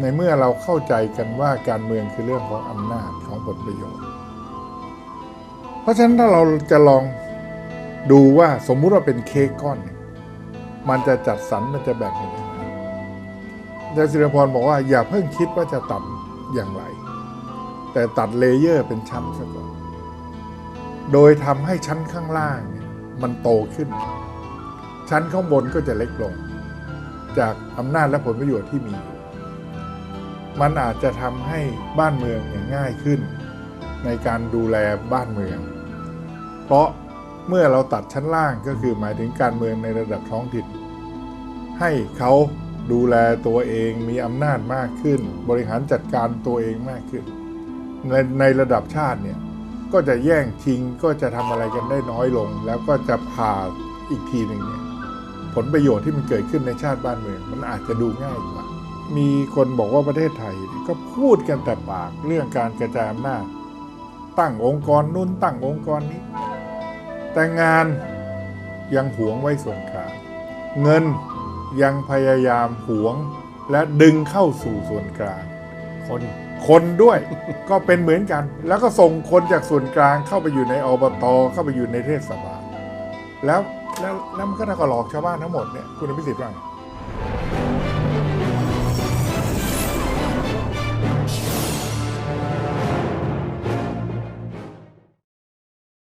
ในเมื่อเราเข้าใจกันว่าการเมืองคือเรื่องของอำนาจของผลประโยชน์ เพราะฉะนั้นถ้าเราจะลองดูว่าสมมุติว่าเป็นเค้กก้อน มันจะจัดสรรมันจะแบ่งกันยังไงอาจารย์ศิรพรบอกว่าอย่าเพิ่งคิดว่าจะตัดอย่างไร แต่ตัดเลเยอร์เป็นชั้นซะก่อน โดยทำให้ชั้นข้างล่างเนี่ยมันโตขึ้น ชั้นข้างบนก็จะเล็กลง จากอำนาจและผลประโยชน์ที่มีอยู่ มันอาจจะทำให้บ้านเมืองเนี่ยง่ายขึ้น ในการดูแลบ้านเมือง เพราะเมื่อเราตัดชั้นล่างก็คือหมายถึงการเมืองในระดับท้องถิ่น ให้เขาดูแลตัวเองมีอำนาจมากขึ้น บริหารจัดการตัวเองมากขึ้น ในในระดับชาติเนี่ยก็จะแย่งชิงก็จะทำอะไรกันได้น้อยลง แล้วก็จะผ่าอีกทีหนึ่งเนี่ยผลประโยชน์ที่มันเกิดขึ้นในชาติบ้านเมือง มันอาจจะดูง่ายกว่า มีคนบอกว่าประเทศไทยเนี่ยก็พูดกันแต่ปากเรื่องการกระจายอำนาจตั้งองค์กรนู้นตั้งองค์กรนี้ แต่งานยังหวงไว้ส่วนกลางเงินยังพยายามหวงและดึงเข้าสู่ส่วนกลาง คนคนด้วยก็เป็นเหมือนกัน แล้วก็ส่งคนจากส่วนกลางเข้าไปอยู่ในอบตเข้าไปอยู่ในเทศบาลแล้วแล้วแล้วมันก็น่าก็หลอกชาวบ้านทั้งหมดเนี่ยคุณอภิสิทธิ์ว่าไง